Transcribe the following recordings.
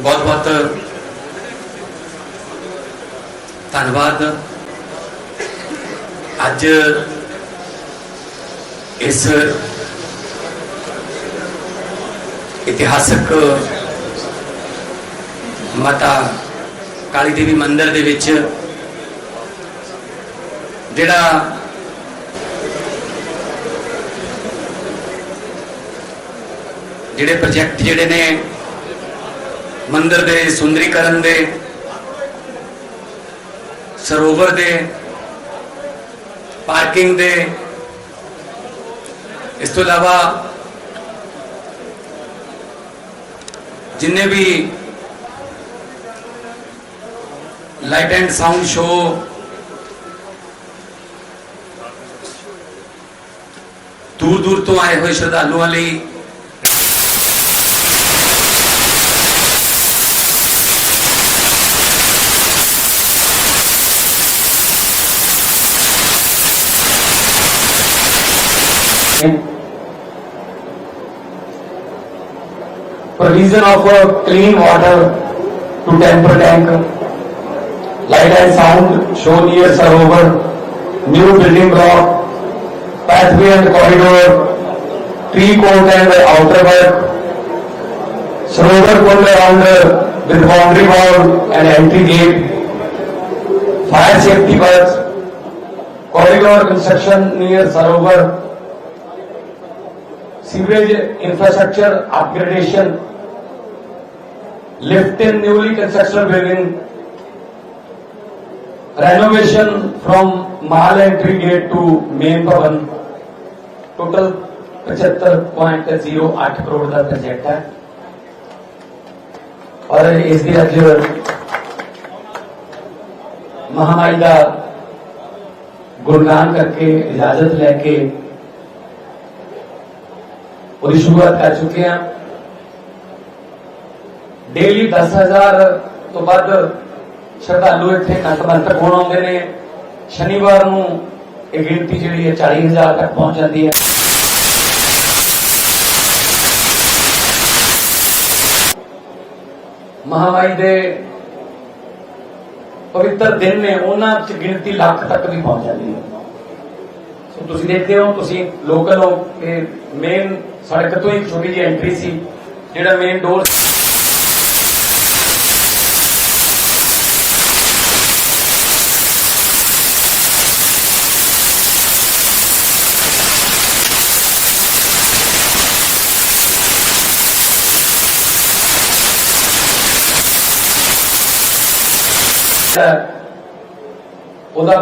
ਬਹੁਤ ਬਹੁਤ ਧੰਨਵਾਦ। ਅੱਜ ਇਸ ਇਤਿਹਾਸਕ ਮਾਤਾ ਕਾਲੀ ਦੇਵੀ ਮੰਦਿਰ ਦੇ ਵਿੱਚ ਜਿਹੜਾ ਜਿਹੜੇ ਪ੍ਰੋਜੈਕਟ ਜਿਹੜੇ ਨੇ ਮੰਦਰ ਦੇ, ਸੁੰਦਰੀਕਰਨ ਦੇ, ਸਰੋਵਰ ਦੇ, ਪਾਰਕਿੰਗ ਦੇ, ਇਸ ਤੋਂ ਇਲਾਵਾ ਜਿੰਨੇ ਵੀ ਲਾਈਟ ਐਂਡ ਸਾਊਂਡ ਸ਼ੋ ਦੂਰ ਦੂਰ ਤੋਂ ਆਏ ਹੋਏ ਸ਼ਰਧਾਲੂਆਂ ਲਈ provision of uh, clean water to temper tank, light and sound show near Sarovar, new building block, pathway and corridor, tree court and outer work, Sarovar pond around uh, with boundary wall and entry gate, fire safety works, corridor construction near Sarovar, sewerage infrastructure upgradation lift in newly construction building renovation from mall entry gate to main भवन total पचहत्तर point zero आठ करोड़ का project है। और इस अज महामारी का गुणगान करके इजाज़त लैके ਉਹਦੀ ਸ਼ੁਰੂਆਤ ਕਰ ਚੁੱਕੇ ਹਾਂ। ਡੇਲੀ 10000 ਤੋਂ ਵੱਧ ਸ਼ਰਧਾਲੂ ਇੱਥੇ ਨਤਮੰਤਕ ਹੋਣ ਆਉਂਦੇ ਨੇ। ਸ਼ਨੀਵਾਰ ਨੂੰ ਇਹ ਗਿਣਤੀ ਜਿਹੜੀ ਹੈ 40000 ਤੱਕ ਪਹੁੰਚ ਜਾਂਦੀ ਹੈ। ਮਹਾਮਾਰੀ ਦੇ ਪਵਿੱਤਰ ਦਿਨ ਨੇ ਉਹਨਾਂ ਚ ਗਿਣਤੀ ਲੱਖ ਤੱਕ ਵੀ ਪਹੁੰਚ ਜਾਂਦੀ ਹੈ। ਸੋ ਤੁਸੀਂ ਦੇਖਦੇ ਹੋ, ਤੁਸੀਂ ਲੋਕਲ ਹੋ ਕਿ ਮੇਨ ਸੜਕ ਤੋਂ ਹੀ ਛੋਟੀ ਜਿਹੀ ਐਂਟਰੀ ਸੀ, ਜਿਹੜਾ ਮੇਨ ਡੋਰ ਉਹਦਾ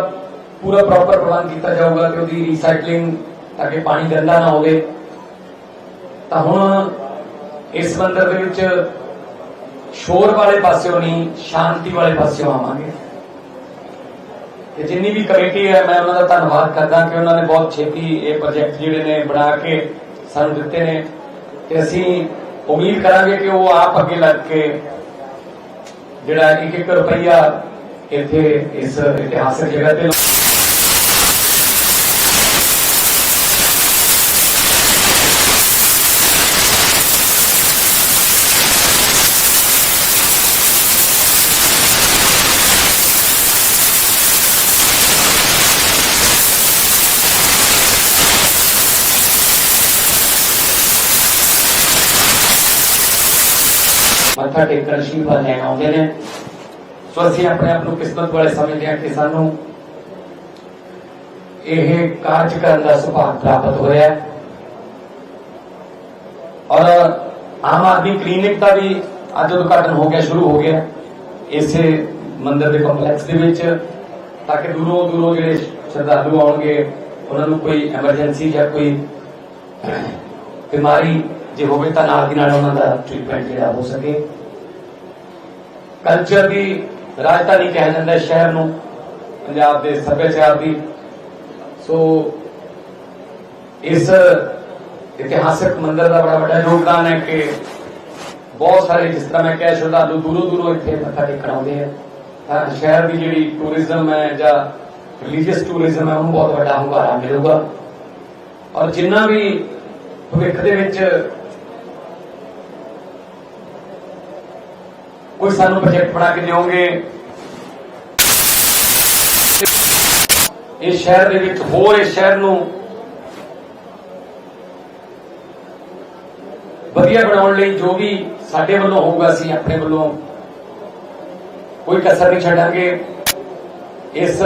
ਪੂਰਾ ਪ੍ਰੋਪਰ ਪ੍ਰਬੰਧ ਕੀਤਾ ਜਾਊਗਾ ਕਿ ਉਹਦੀ ਰੀਸਾਈਕਲਿੰਗ ਤਾਂ ਕਿ ਪਾਣੀ ਗੰਦਾ ਨਾ ਹੋਵੇ। ਤਾਂ ਹੁਣ ਇਸ ਮੰਦਰ ਦੇ ਵਿੱਚ ਸ਼ੋਰ ਵਾਲੇ ਪਾਸਿਓਂ ਨਹੀਂ, ਸ਼ਾਂਤੀ ਵਾਲੇ ਪਾਸਿਓਂ ਆਵਾਂਗੇ। ਤੇ ਜਿੰਨੀ ਵੀ ਕਮੇਟੀ ਹੈ, ਮੈਂ ਉਹਨਾਂ ਦਾ ਧੰਨਵਾਦ ਕਰਦਾ ਕਿ ਉਹਨਾਂ ਨੇ ਬਹੁਤ ਛੇਤੀ ਇਹ ਪ੍ਰੋਜੈਕਟ ਜਿਹੜੇ ਨੇ ਬਣਾ ਕੇ ਸਾਨੂੰ ਦਿੱਤੇ ਨੇ। ਤੇ ਅਸੀਂ ਉਮੀਦ ਕਰਾਂਗੇ ਕਿ ਉਹ ਆਪ ਅੱਗੇ ਲੱਗ ਕੇ ਜਿਹੜਾ ਇੱਕ ਇੱਕ ਰੁਪਈਆ ਇੱਥੇ ਇਸ ਇਤਿਹਾਸਕ ਜਗ੍ਹਾ ਤੇ ਮੱਥਾ ਟੇਕਣ ਆਸ਼ੀਰਵਾਦ ਲੈਣ ਆਉਂਦੇ ਨੇ। ਸੋ ਅਸੀਂ ਆਪਣੇ ਆਪ ਨੂੰ ਕਿਸਮਤ ਵਾਲੇ ਸਮਝਦੇ ਹਾਂ ਕਿ ਸਾਨੂੰ ਇਹ ਕਾਰਜ ਕਰਨ ਦਾ ਸੁਭਾਗ ਪ੍ਰਾਪਤ ਹੋਇਆ ਹੈ। ਔਰ ਆਮ ਆਦਮੀ ਕਲੀਨਿਕ ਦਾ ਵੀ ਅੱਜ ਉਦਘਾਟਨ ਹੋ ਗਿਆ, ਸ਼ੁਰੂ ਹੋ ਗਿਆ। ਇਸੇ ਮੰਦਿਰ ਦੇ ਕੰਪਲੈਕਸ ਦੇ ਵਿੱਚ, ਤਾਂ ਕਿ ਦੂਰੋਂ ਦੂਰੋਂ ਜਿਹੜੇ ਸ਼ਰਧਾਲੂ ਆਉਣਗੇ, ਉਹਨਾਂ ਨੂੰ ਕੋਈ ਐਮਰਜੈਂਸੀ ਜਾਂ ਕੋਈ ਬਿਮਾਰੀ ਜੇ ਹੋਵੇ ਤਾਂ ਨਾਲ ਦੀ ਨਾਲ ਉਹਨਾਂ ਦਾ ਟ੍ਰੀਟਮੈਂਟ ਜਿਹੜਾ ਹੋ ਸਕੇ। ਕਲਚਰ ਦੀ ਰਾਜਧਾਨੀ ਕਿਹਾ ਜਾਂਦਾ ਸ਼ਹਿਰ ਨੂੰ, ਪੰਜਾਬ ਦੇ ਸੱਭਿਆਚਾਰ ਦੀ। ਸੋ ਇਸ ਇਤਿਹਾਸਕ ਮੰਦਰ ਦਾ ਬੜਾ ਵੱਡਾ ਯੋਗਦਾਨ ਹੈ ਕਿ ਬਹੁਤ ਸਾਰੇ ਜਿਸ ਤਰ੍ਹਾਂ ਮੈਂ ਕਹਿ, ਸ਼ਰਧਾਲੂ ਦੂਰੋਂ ਦੂਰੋਂ ਇੱਥੇ ਮੱਥਾ ਟੇਕਣ ਆਉਂਦੇ ਆ। ਤਾਂ ਸ਼ਹਿਰ ਦੀ ਜਿਹੜੀ ਟੂਰਿਜ਼ਮ ਹੈ ਜਾਂ ਰਿਲੀਜੀਅਸ ਟੂਰਿਜ਼ਮ ਹੈ, ਉਹਨੂੰ ਬਹੁਤ ਵੱਡਾ ਹੁੰਗਾਰਾ ਮਿਲੂਗਾ। ਔਰ ਜਿੰਨਾ ਵੀ ਭਵਿੱਖ ਦੇ ਵਿੱਚ ਕੋਈ ਸਾਨੂੰ ਪ੍ਰੋਜੈਕਟ ਬਣਾ ਕੇ ਦਿਓਗੇ? ਇਸ ਸ਼ਹਿਰ ਦੇ ਵਿੱਚ, ਹੋਰ ਇਸ ਸ਼ਹਿਰ ਨੂੰ ਵਧੀਆ ਬਣਾਉਣ ਲਈ ਜੋ ਵੀ ਸਾਡੇ ਵੱਲੋਂ ਹੋਊਗਾ, ਅਸੀਂ ਆਪਣੇ ਵੱਲੋਂ ਕੋਈ ਕਸਰ ਨਹੀਂ ਛੱਡਾਂਗੇ। ਇਸ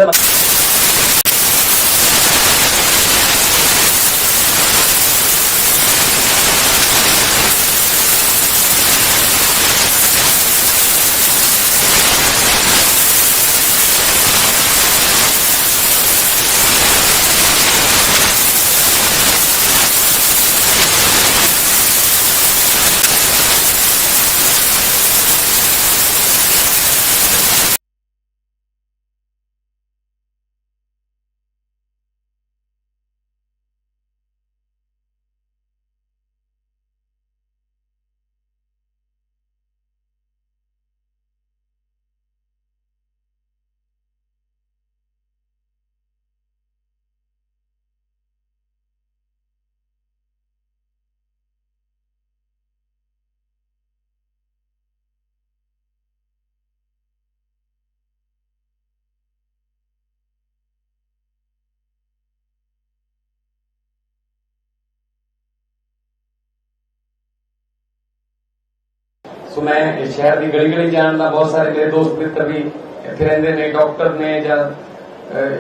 ਸੋ ਮੈਂ ਇਸ ਸ਼ਹਿਰ ਦੀ ਗਲੀ ਗਲੀ ਜਾਣਦਾ ਬਹੁਤ ਸਾਰੇ ਮੇਰੇ ਦੋਸਤ ਮਿੱਤਰ ਵੀ ਇੱਥੇ ਰਹਿੰਦੇ ਨੇ ਡਾਕਟਰ ਨੇ ਜਾਂ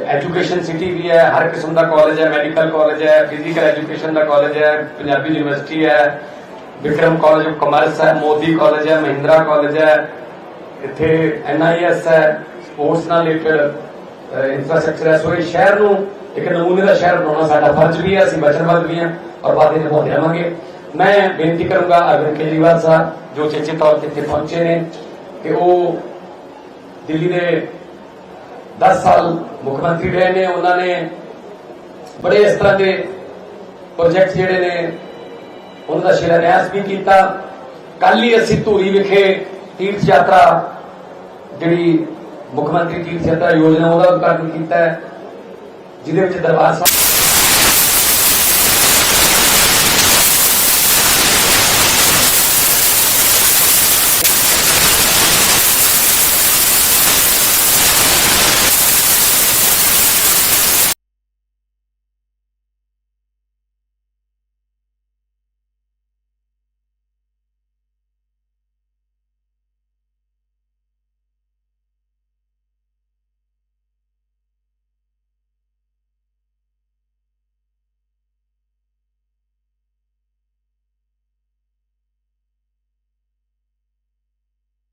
ਐਜੂਕੇਸ਼ਨ ਸਿਟੀ ਵੀ ਹੈ, ਹਰ ਕਿਸਮ ਦਾ ਕਾਲਜ ਹੈ ਮੈਡੀਕਲ ਕਾਲਜ ਹੈ ਫਿਜ਼ੀਕਲ ਐਜੂਕੇਸ਼ਨ ਦਾ ਕਾਲਜ ਹੈ, ਪੰਜਾਬੀ ਯੂਨੀਵਰਸਿਟੀ ਹੈ, ਵਿਕਰਮ ਕਾਲਜ ਆਫ ਕਾਮਰਸ ਹੈ, ਮੋਦੀ ਕਾਲਜ ਹੈ, ਮਹਿੰਦਰਾ ਕਾਲਜ ਹੈ, ਇੱਥੇ ਐਨਆਈਐਸ ਹੈ ਸਪੋਰਟਸ ਨਾਲ ਰਿਲੇਟਡ ਇਨਫਰਾਸਟ੍ਰਕਚਰ ਹੈ। ਸੋ ਇਹ ਸ਼ਹਿਰ ਨੂੰ ਇੱਕ ਨਮੂਨੇ ਦਾ ਸ਼ਹਿਰ ਬਣਾਉਣਾ ਸਾਡਾ ਫਰਜ਼ ਵੀ ਹੈ, ਅਸੀਂ ਵਚਨਬੱਧ ਵੀ ਹਾਂ, ਔਰ ਵਾਅਦੇ ਨਿਭਾਉਂਦੇ ਰਹਾਂਗੇ ਮੈਂ ਬੇਨਤੀ ਕਰੂੰਗਾ ਅਰਵਿੰਦ ਕੇਜਰੀਵਾਲ ਸਾਹਿਬ, ਜੋ ਚੇਚੇ ਤੌਰ ਤੇ ਇੱਥੇ ਪਹੁੰਚੇ ਨੇ, ਕਿ ਉਹ ਦਿੱਲੀ ਦੇ 10 ਸਾਲ ਮੁੱਖ ਮੰਤਰੀ ਰਹੇ ਨੇ। ਉਹਨਾਂ ਨੇ ਬੜੇ ਇਸ ਤਰ੍ਹਾਂ ਦੇ ਪ੍ਰੋਜੈਕਟ ਜਿਹੜੇ ਨੇ, ਉਹਨਾਂ ਦਾ ਸ਼ਿਲਾਨਿਆਸ ਵੀ ਕੀਤਾ। ਕੱਲ ਹੀ ਅਸੀਂ ਧੂਰੀ ਵਿਖੇ ਤੀਰਥ ਯਾਤਰਾ, ਜਿਹੜੀ ਮੁੱਖ ਮੰਤਰੀ ਤੀਰਥ ਯਾਤਰਾ ਯੋਜਨਾ ਉਹਦਾ ਉਦਘਾਟਨ ਕੀਤਾ ਹੈ, ਜਿਹਦੇ ਵਿੱਚ ਦਰਬਾਰ ਸਾਹਿਬ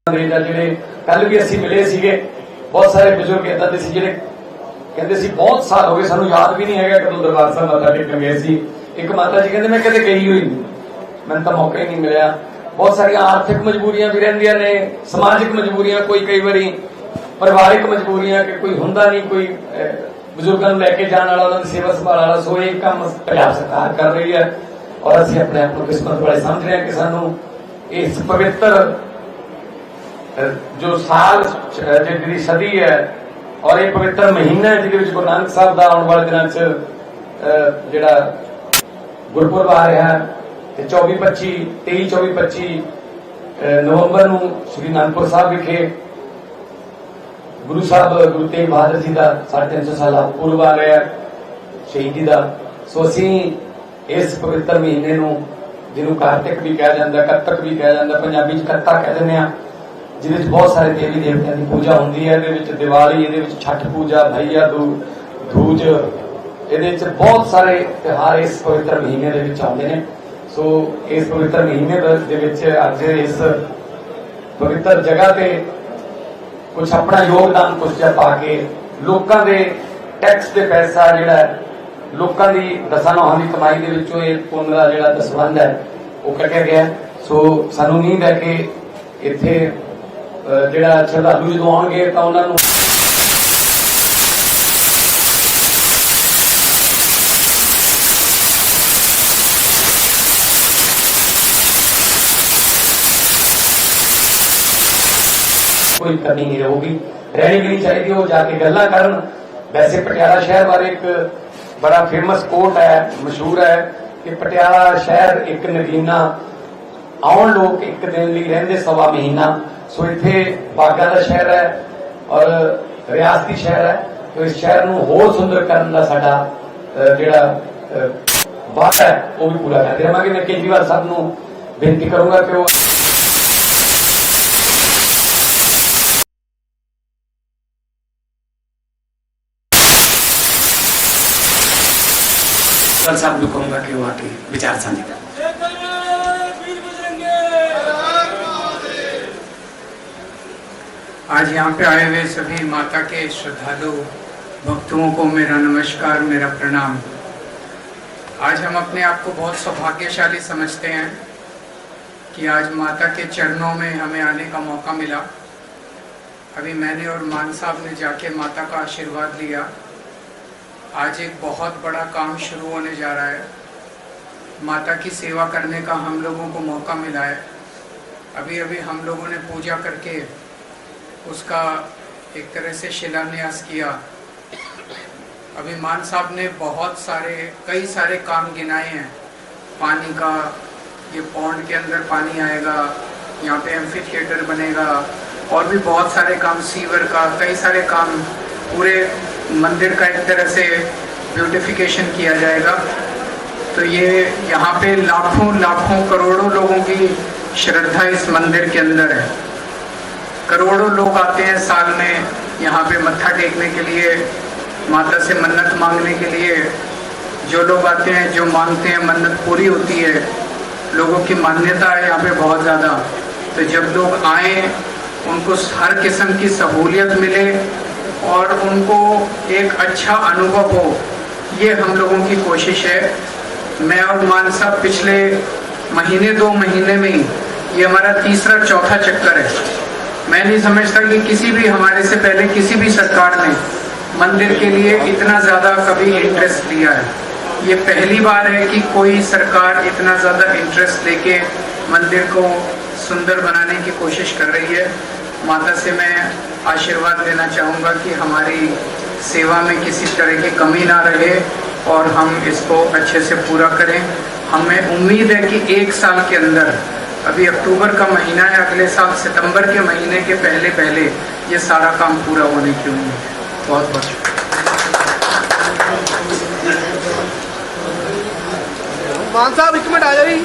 ਅੰਗਰੇਜ਼ਾਂ ਜਿਹੜੇ ਕੱਲ ਵੀ ਅਸੀਂ ਮਿਲੇ ਸੀਗੇ, ਬਹੁਤ ਸਾਰੇ ਬਜ਼ੁਰਗ ਏਦਾਂ ਦੇ ਸੀ ਜਿਹੜੇ ਕਹਿੰਦੇ ਸੀ, ਬਹੁਤ ਸਾਲ ਹੋ ਗਏ, ਸਾਨੂੰ ਯਾਦ ਵੀ ਨਹੀਂ ਹੈਗਾ ਕਦੋਂ ਦਰਬਾਰ ਸਾਹਿਬ ਮੱਥਾ ਟੇਕਣ ਗਏ ਸੀ। ਇੱਕ ਮਾਤਾ ਜੀ ਕਹਿੰਦੇ, ਮੈਂ ਕਦੇ ਗਈ ਹੋਈ ਨਹੀਂ। ਮੈਨੂੰ ਤਾਂ ਮੌਕਾ ਹੀ ਨਹੀਂ ਮਿਲਿਆ। ਬਹੁਤ ਸਾਰੀਆਂ ਆਰਥਿਕ ਮਜਬੂਰੀਆਂ ਵੀ ਰਹਿੰਦੀਆਂ ਨੇ, ਸਮਾਜਿਕ ਮਜਬੂਰੀਆਂ ਕੋਈ ਕਈ ਵਾਰੀ, ਪਰਿਵਾਰਿਕ ਮਜਬੂਰੀਆਂ ਕਿ ਕੋਈ ਹੁੰਦਾ ਨਹੀਂ, ਕੋਈ ਬਜ਼ੁਰਗਾਂ ਨੂੰ ਲੈ ਕੇ ਜਾਣ ਵਾਲਾ, ਉਹਨਾਂ ਦੀ ਸੇਵਾ ਸੰਭਾਲ ਵਾਲਾ, ਸੋ ਇਹ ਕੰਮ ਪੰਜਾਬ ਸਰਕਾਰ ਕਰ ਰਹੀ ਹੈ। ਔਰ ਅਸੀਂ ਆਪਣੇ ਆਪ ਨੂੰ ਕਿਸਮਤ ਵਾਲੇ ਸਮਝ ਰਹੇ ਹਾਂ ਕਿ ਸਾਨੂੰ ਇਸ ਪਵਿੱਤਰ ਜੋ ਸਾਲ ਜਿਹੜੀ ਸਦੀ ਹੈ, ਔਰ ਇਹ ਪਵਿੱਤਰ ਮਹੀਨਾ ਹੈ, ਜਿਹਦੇ ਵਿੱਚ ਗੁਰੂ ਨਾਨਕ ਸਾਹਿਬ ਦਾ ਆਉਣ ਵਾਲੇ ਦਿਨਾਂ 'ਚ ਜਿਹੜਾ ਗੁਰਪੁਰਬ ਆ ਰਿਹਾ ਹੈ, ਤੇ 24 25 23 24 25 ਨਵੰਬਰ ਨੂੰ ਸ੍ਰੀ ਅਨੰਦਪੁਰ ਸਾਹਿਬ ਵਿਖੇ ਗੁਰੂ ਸਾਹਿਬ, ਗੁਰੂ ਤੇਗ ਬਹਾਦਰ ਜੀ ਦਾ 350 ਸਾਲਾ ਪੁਰਬ ਆ ਰਿਹਾ ਹੈ, ਸ਼ਹੀਦੀ ਦਾ। ਸੋ ਅਸੀਂ ਇਸ ਪਵਿੱਤਰ ਮਹੀਨੇ ਨੂੰ, ਜਿਹਨੂੰ ਕਾਰਤਿਕ ਵੀ ਕਿਹਾ ਜਾਂਦਾ, ਕੱਤਕ ਵੀ ਕਿਹਾ ਜਾਂਦਾ, ਪੰਜਾਬੀ ਚ ਕੱਤਾ ਕਹਿ ਦਿੰਦੇ ਆ ਜਿਹਦੇ ਵਿੱਚ ਬਹੁਤ ਸਾਰੇ ਦੇਵੀ ਦੇਵਤਿਆਂ ਦੀ ਪੂਜਾ ਹੁੰਦੀ ਹੈ, ਇਹਦੇ ਵਿੱਚ ਦੀਵਾਲੀ, ਇਹਦੇ ਵਿੱਚ ਛੱਠ ਪੂਜਾ ਭਈਆ ਦੂ ਧੂਜ ਇਹਦੇ ਵਿੱਚ ਬਹੁਤ ਸਾਰੇ ਤਿਉਹਾਰ ਇਸ ਪਵਿੱਤਰ ਮਹੀਨੇ ਦੇ ਵਿੱਚ ਆਉਂਦੇ ਨੇ। ਸੋ ਇਸ ਪਵਿੱਤਰ ਮਹੀਨੇ ਦੇ ਵਿੱਚ ਅੱਜ ਇਸ ਪਵਿੱਤਰ ਜਗ੍ਹਾ ਤੇ ਕੁਝ ਆਪਣਾ ਯੋਗਦਾਨ ਕੁਝ ਪਾ ਕੇ ਲੋਕਾਂ ਦੇ ਟੈਕਸ ਦੇ ਪੈਸਾ ਜਿਹੜਾ ਲੋਕਾਂ ਦੀ ਦਸਾਂ ਨੌਹਾਂ ਦੀ ਕਮਾਈ ਦੇ ਵਿੱਚੋਂ ਇਹ ਪੁੰਨ ਦਾ ਜਿਹੜਾ ਦਸਵੰਧ ਹੈ, ਉਹ ਕੱਢਿਆ ਗਿਆ ਸੋ ਸਾਨੂੰ ਉਮੀਦ ਹੈ ਕਿ ਇੱਥੇ ਜਿਹੜਾ ਸ਼ਰਧਾਲੂ ਜਦੋਂ ਆਉਣਗੇ ਤਾਂ ਉਹਨਾਂ ਨੂੰ ਕੋਈ ਕਮੀ ਨਹੀਂ ਰਹੂਗੀ। ਰਹਿਣੀ ਵੀ ਨਹੀਂ ਚਾਹੀਦੀ, ਉਹ ਜਾ ਕੇ ਗੱਲਾਂ ਕਰਨ। ਵੈਸੇ ਪਟਿਆਲਾ ਸ਼ਹਿਰ ਬਾਰੇ ਇੱਕ ਬੜਾ ਫੇਮਸ ਕੋਟ ਹੈ, ਮਸ਼ਹੂਰ ਹੈ ਕਿ ਪਟਿਆਲਾ ਸ਼ਹਿਰ ਇੱਕ ਨਗੀਨਾ ਆਉਣ ਲੋਕ ਇੱਕ ਦਿਨ ਲਈ ਰਹਿੰਦੇ ਸਵਾ ਮਹੀਨਾ। ਸੋ ਇੱਥੇ ਬਾਗਾ ਦਾ ਸ਼ਹਿਰ ਹੈ ਔਰ ਰਿਆਸਤੀ ਸ਼ਹਿਰ ਹੈ। ਤੇ ਇਸ ਸ਼ਹਿਰ ਨੂੰ ਹੋਰ ਸੁੰਦਰ ਕਰਨ ਦਾ ਸਾਡਾ ਜਿਹੜਾ ਵਾਅਦਾ ਹੈ, ਉਹ ਵੀ ਪੂਰਾ ਕਰਦੇ ਰਹਾਂਗੇ। ਮੈਂ ਕੇਜਰੀਵਾਲ ਸਾਹਿਬ ਨੂੰ ਬੇਨਤੀ ਕਰੂੰਗਾ ਕਿ ਉਹ ਸਾਹਿਬ ਨੂੰ ਕਹੂੰਗਾ ਕਿ ਉਹ ਆ ਕੇ ਵਿਚਾਰ ਸਾਂਝੇ ਕਰਨ। आज यहाँ पे आए हुए सभी माता के श्रद्धालु, भक्तों को मेरा नमस्कार, मेरा प्रणाम। आज हम अपने आप को बहुत सौभाग्यशाली समझते हैं कि आज माता के चरणों में हमें आने का मौका मिला। अभी मैंने और मान साहब ने जाके माता का आशीर्वाद लिया। आज एक बहुत बड़ा काम शुरू होने जा रहा है। माता की सेवा करने का हम लोगों को मौका मिला है। अभी अभी हम लोगों ने पूजा करके उसका एक तरह से शिलान्यास किया। अभी मान साहब ने बहुत सारे, कई सारे काम गिनाए हैं। पानी का, ये पौंड के अंदर पानी आएगा, यहाँ पे एम्फी थिएटर बनेगा, और भी बहुत सारे काम सीवर का, कई सारे काम, पूरे मंदिर का एक तरह से ब्यूटिफिकेशन किया जाएगा। तो ये यहाँ पे लाखों लाखों करोड़ों लोगों की श्रद्धा इस मंदिर के अंदर है। करोड़ों लोग आते हैं साल में यहाँ पे मत्था टेकने के लिए, माता से मन्नत मांगने के लिए। जो लोग आते हैं, जो मांगते हैं, मन्नत पूरी होती है। लोगों की मान्यता है यहाँ पे बहुत ज़्यादा। तो जब लोग आए, उनको हर किस्म की सहूलियत मिले और उनको एक अच्छा अनुभव हो, ये हम लोगों की कोशिश है। मैं और मान साहब पिछले महीने, दो महीने में ही, ये हमारा तीसरा, चौथा चक्कर है। मैं नहीं समझता कि किसी भी हमारे से पहले किसी भी सरकार ने मंदिर के लिए इतना ज़्यादा कभी इंटरेस्ट लिया है। ये पहली बार है कि कोई सरकार इतना ज़्यादा इंटरेस्ट लेके मंदिर को सुंदर बनाने की कोशिश कर रही है। माता से मैं आशीर्वाद लेना चाहूँगा कि हमारी सेवा में किसी तरह की कमी ना रहे और हम इसको अच्छे से पूरा करें। हमें उम्मीद है कि एक साल के अंदर अभी अक्टूबर का महीना है, अगले साल सितंबर के महीने के पहले पहले ये सारा काम पूरा होने की उम्मीद है बहुत बहुत शुक्रिया। मान साहब, एक आ जाइए।